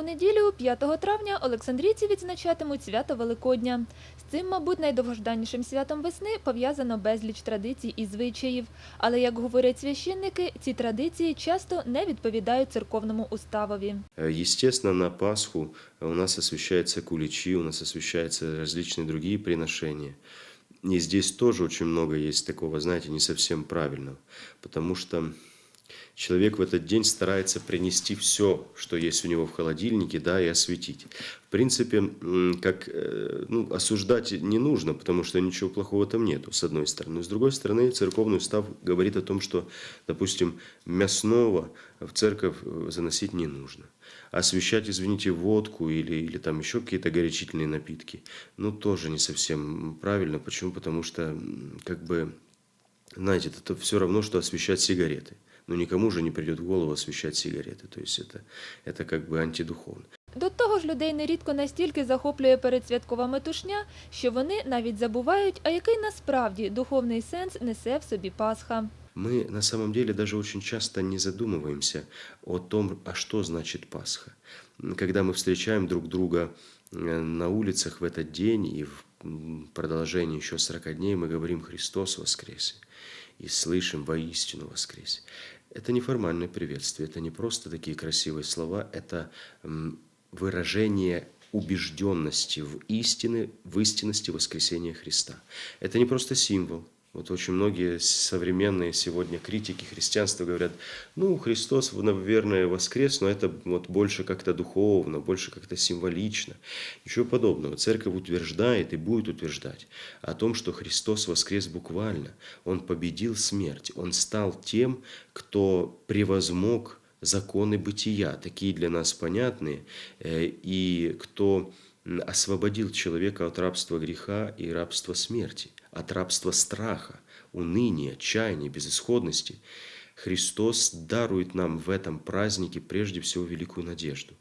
У неділю, 5 травня, олександрійці відзначатимуть свято Великодня. З цим, мабуть, найдовгожданнішим святом весни пов'язано безліч традицій і звичаїв. Але, як говорять священники, ці традиції часто не відповідають церковному уставові. Э, Естественно, на Пасху у нас освещаются куличи, у нас освещаются различные другие приношения. И здесь тоже очень много есть такого, знаете, не совсем правильного. Потому что человек в этот день старается принести все, что есть у него в холодильнике, да, и осветить. В принципе, как, э, ну, осуждать не нужно, потому что ничего плохого там нету, с одной стороны. С другой стороны, церковный устав говорит о том, что, допустим, мясного в церковь э, заносить не нужно. Освещать, извините, водку или, или там еще какие-то горячительные напитки, ну, тоже не совсем правильно. Почему? Потому что, как бы, знаете, это все равно, что освещать сигареты Но никому же не придет в голову освещать сигареты. То есть это, это как бы антидуховно. До того ж, людей нерідко настільки захоплює передсвяткова метушня, що вони навіть забувають, а який насправді духовний сенс несе в собі Пасха. Мы на самом деле даже очень часто не задумываемся о том, а что значит Пасха. Когда мы встречаем друг друга э, на улицах в этот день и в м, продолжении еще 40 дней мы говорим «Христос воскресе» и слышим «Воистину воскресе». Это не формальное приветствие, это не просто такие красивые слова, это выражение убежденности в истины, в истинности воскресения Христа. Это не просто символ. Вот очень многие современные сегодня критики христианства говорят, ну, Христос, наверное, воскрес, но это вот больше как-то духовно, больше как-то символично. Ничего подобного. Церковь утверждает и будет утверждать о том, что Христос воскрес буквально. Он победил смерть. Он стал тем, кто превозмог законы бытия, такие для нас понятные, э, и кто освободил человека от рабства греха и рабства смерти, от рабства страха, уныния, отчаяния, безысходности. Христос дарует нам в этом празднике прежде всего великую надежду.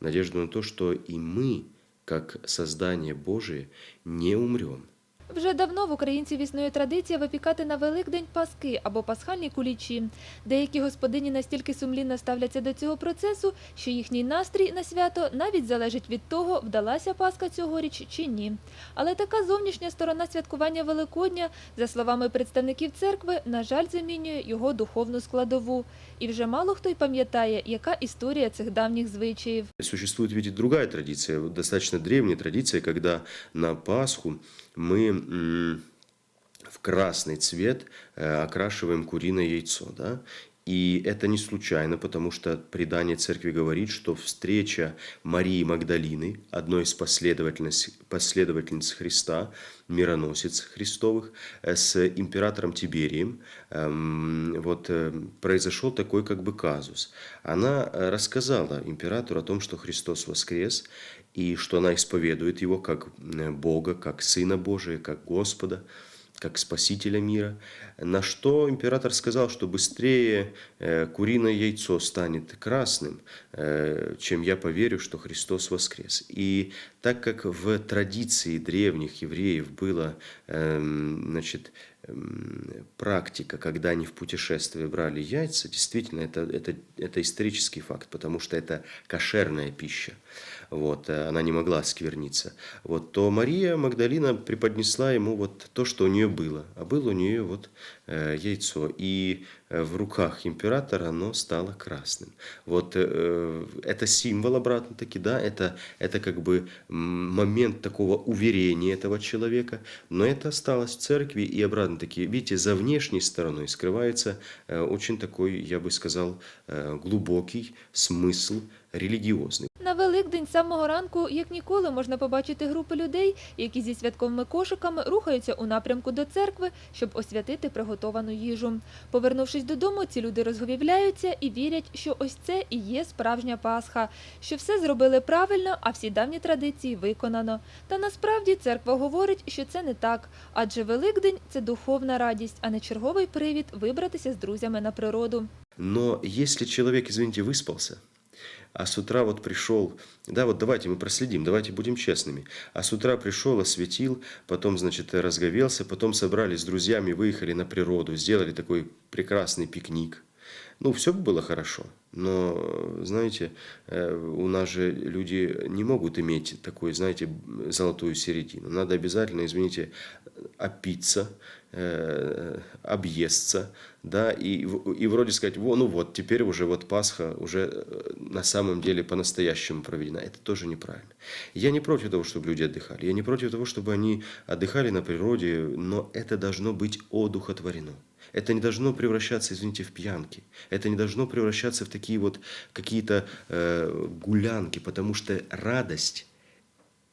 Надежду на то, что и мы, как создание Божие, не умрем – Вже давно в українців існує традиція випікати на Великдень паски або пасхальні кулічі. Деякі господині настільки сумлінно ставляться до цього процесу, що їхній настрій на свято навіть залежить від того, вдалася паска цьогоріч чи ні. Але така зовнішня сторона святкування Великодня, за словами представників церкви, на жаль, замінює його духовну складову. І вже мало хто й пам'ятає, яка історія цих давніх звичаїв. Существует ведь другая традиция, достаточно древняя традиция, когда на Пасху мы м, в красный цвет э, окрашиваем куриное яйцо. Да? И это не случайно, потому что предание церкви говорит, что встреча Марии Магдалины, одной из последовательниц, Христа, мироносец Христовых, э, с императором Тиберием, эм, вот э, произошел такой как бы казус. Она э, рассказала императору о том, что Христос воскрес, и что она исповедует его как Бога, как Сына Божия, как Господа, как Спасителя мира. На что император сказал, что быстрее э, куриное яйцо станет красным, э, чем я поверю, что Христос воскрес. И так как в традиции древних евреев была эм, значит, эм, практика, когда они в путешествие брали яйца, действительно, это, это, это исторический факт, потому что это кошерная пища, вот, э, она не могла скверниться, вот, то Мария Магдалина преподнесла ему вот то, что у нее было, а было у нее вот э, яйцо, и в руках императора оно стало красным. Вот э, это символ обратно-таки, да, это, это как бы момент такого уверения этого человека, но это осталось в церкви и обратно-таки, видите, за внешней стороной скрывается э, очень такой, я бы сказал, э, глубокий смысл религиозный. З самого ранку, як ніколи, можна побачити групи людей, які зі святковими кошиками рухаються у напрямку до церкви, щоб освятити приготовану їжу. Повернувшись додому, ці люди розговівляються і вірять, що ось це і є справжня Пасха, що все зробили правильно, а всі давні традиції виконано. Та насправді церква говорить, що це не так, адже Великдень це духовна радість, а не черговий привід вибратися з друзями на природу. Но если человек, извините, выспался, а с утра вот пришел, да, вот давайте мы проследим, давайте будем честными, а с утра пришел, осветил, потом, значит, разговелся, потом собрались с друзьями, выехали на природу, сделали такой прекрасный пикник, Ну, все бы было хорошо, но, знаете, э, у нас же люди не могут иметь такой, знаете, золотую середину. Надо обязательно, извините, опиться, э, объесться, да, и, и вроде сказать, во, ну вот, теперь уже вот Пасха уже э, на самом деле по-настоящему проведена. Это тоже неправильно. Я не против того, чтобы люди отдыхали. Я не против того, чтобы они отдыхали на природе, но это должно быть одухотворено. Это не должно превращаться, извините, в пьянки. Это не должно превращаться в такие вот какие-то э, гулянки, потому что радость,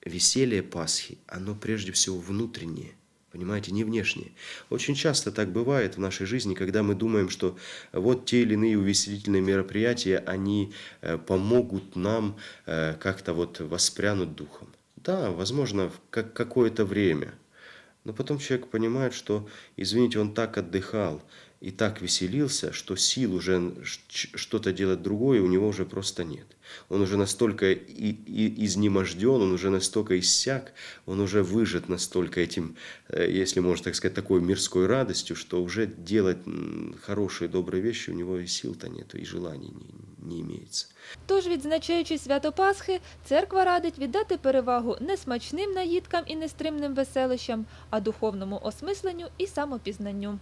веселье Пасхи, оно прежде всего внутреннее. Понимаете, не внешнее. Очень часто так бывает в нашей жизни, когда мы думаем, что вот те или иные увеселительные мероприятия, они э, помогут нам э, как-то вот воспрянуть духом. Да, возможно, как какое-то время. Но потом человек понимает, что, извините, он так отдыхал и так веселился, что сил уже что-то делать другое у него уже просто нет. Он уже настолько и, и изнеможден, он уже настолько иссяк, он уже выжат настолько этим, э, если можно так сказать, такой мирской радостью, что уже делать хорошие, добрые вещи у него и сил-то нету, и желаний не, не имеется. Тож, відзначаючи свято Пасхи, церква радить віддати перевагу не смачним наїдкам і нестримним веселищам, а духовному осмисленню і самопізнанню.